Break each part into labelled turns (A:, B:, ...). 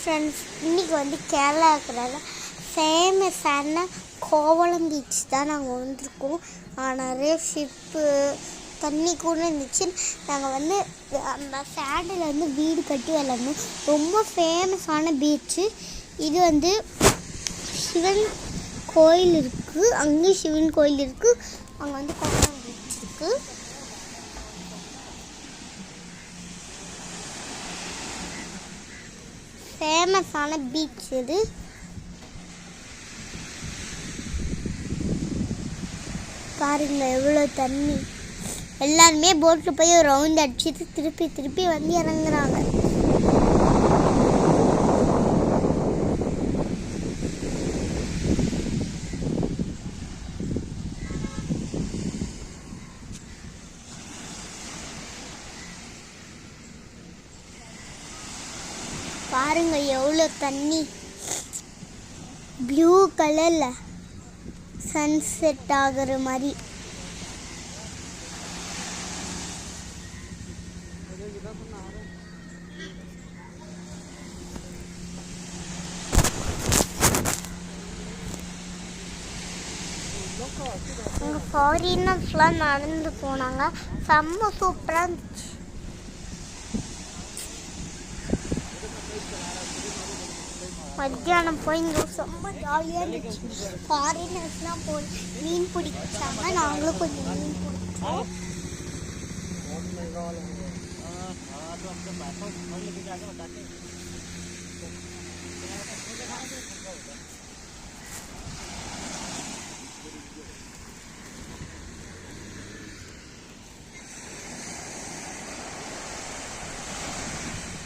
A: Friends இன்றைக்கி வந்து கேரளா இருக்கிறத ஃபேமஸான கோவளம் பீச் தான் நாங்கள் வந்திருக்கோம். நிறைய ஷிப்பு தண்ணி கூட இருந்துச்சு. நாங்கள் வந்து அந்த சேண்டில் வந்து வீடு கட்டி விளாடணும் ரொம்ப ஃபேமஸான பீச்சு இது வந்து சிவன் கோயில் இருக்குது அங்கேயும் சிவன் கோயில் இருக்குது அங்கே வந்து கோவளம் பீச் இருக்குது ஃபேமஸான பீச் இது. பாருங்க எவ்வளோ தண்ணி. எல்லாருமே போட்டில் போய் ரவுண்ட் அடிச்சுட்டு திருப்பி திருப்பி வந்து இறங்குறாங்க பாருங்க எவ்வளோ தண்ணி? ப்ளூ கலரில் சன்செட் ஆகுற மாதிரி. அங்கே ஃபாரினர்ஸ்லாம் நடந்து போனாங்க. செம்ம சூப்பராக இருந்துச்சு. மத்தியானம் போய் இங்கே ரொம்ப ஜாலியாக இருந்துச்சு. ஃபாரினர்ஸ்லாம் போய் மீன் பிடிச்சாங்க. நாங்களும் கொஞ்சம் மீன் பிடிச்சோம்.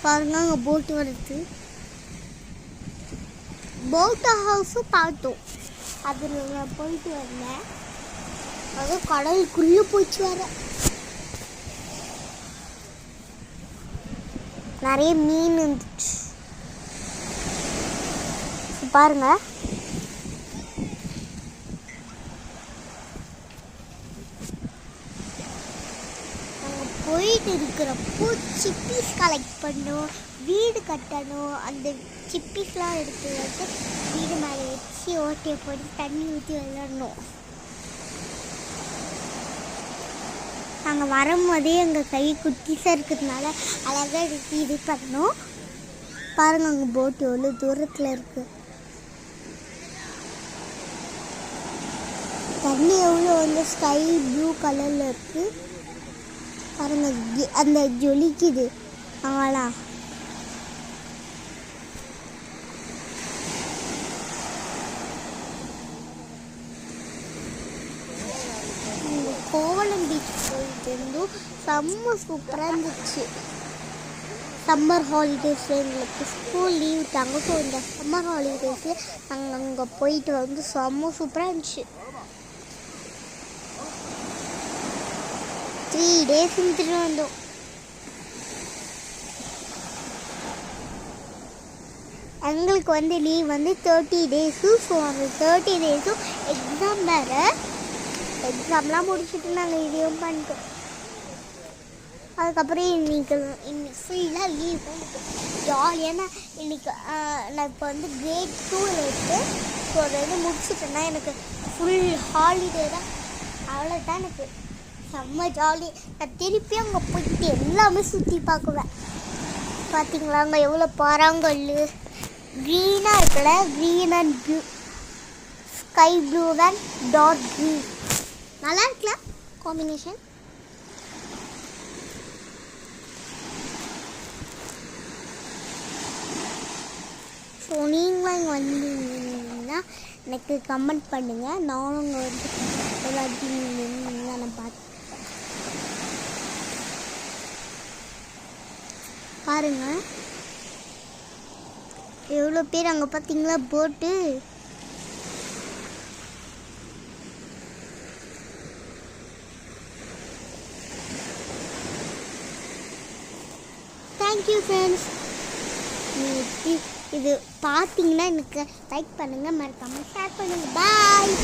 A: பாருங்க அங்கே போட்டு வருது. போட் ஹவுஸும் பார்த்தோம். அதில் நான் போயிட்டு வந்தேன். அது கடலுக்குள்ளே போச்சு வர நிறைய மீன் இருந்துச்சு பாருங்கள் பாருங்க போயிட்டு இருக்கிறப்போ சிப்பீஸ் கலெக்ட் பண்ணும் வீடு கட்டணும். அந்த சிப்பிஸ்லாம் எடுத்து வந்து வீடு மேலே வச்சு ஓட்டையை போட்டு தண்ணி ஊற்றி விளாடணும் நாங்கள் வரும்போதே எங்கள் கை குட்டிஸாக இருக்கிறதுனால அழகாக எடுத்து இது பண்ணோம் பாருங்கள் அங்கே போட் எவ்வளோ தூரத்தில் இருக்குது தண்ணி எவ்வளோ வந்து ஸ்கை ப்ளூ கலரில் இருக்குது பாருங்க ஜி- அந்த ஜொலிக்குது. அவளா இந்த பீச் போயிட்டு இருந்தோம். செம்ம சூப்பராக இருந்துச்சு. சம்மர் ஹாலிடேஸில் எங்களுக்கு ஸ்கூல் லீவ் விட்டாங்க ஸோ இந்த சம்மர் ஹாலிடேஸில் நாங்கள் அங்கே போயிட்டு வந்து செம்ம சூப்பராக இருந்துச்சு. த்ரீ டேஸ் இருந்துட்டு வந்தோம் எங்களுக்கு வந்து லீவ் வந்து தேர்ட்டி டேஸும் ஸோ அந்த தேர்ட்டி டேஸும் எக்ஸாம் வேறு. எக்ஸாம்லாம் முடிச்சுட்டு நாங்கள் இதையும் பண்ணிட்டோம். அதுக்கப்புறம் இன்னைக்கு இன்னைக்கு ஃபுல்லாக லீவ் ஜாலியான இன்னைக்கு நான் இப்போ வந்து கிரேட் டூவில் இருக்கு ஸோ அதை வந்து முடிச்சுட்டேன்னா எனக்கு ஃபுல் ஹாலிடே தான். அவ்வளோதான் எனக்கு. செம்ம ஜாலி நான் திருப்பி அங்கே போயிட்டு எல்லாமே சுற்றி பார்க்குவேன். பார்த்தீங்களா அங்கே எவ்வளோ பாறாங்கல்லு க்ரீனாக இருக்கல green and blue sky blue and dot green நல்லா இருக்குல்ல காம்பினேஷன் ஸோ நீங்களும் இங்கே வந்தீங்கன்னா எனக்கு கமெண்ட் பண்ணுங்கள் நானும் இங்கே வந்து பாருங்க. எவ்வளோ பேர் அங்கே பார்த்தீங்களா போட்டு. தேங்க்யூ ஃப்ரெண்ட்ஸ் இது பார்த்தீங்கன்னா எனக்கு லைக் பண்ணுங்கள் மறக்காமல் ஷேர் பண்ணுங்கள் பாய்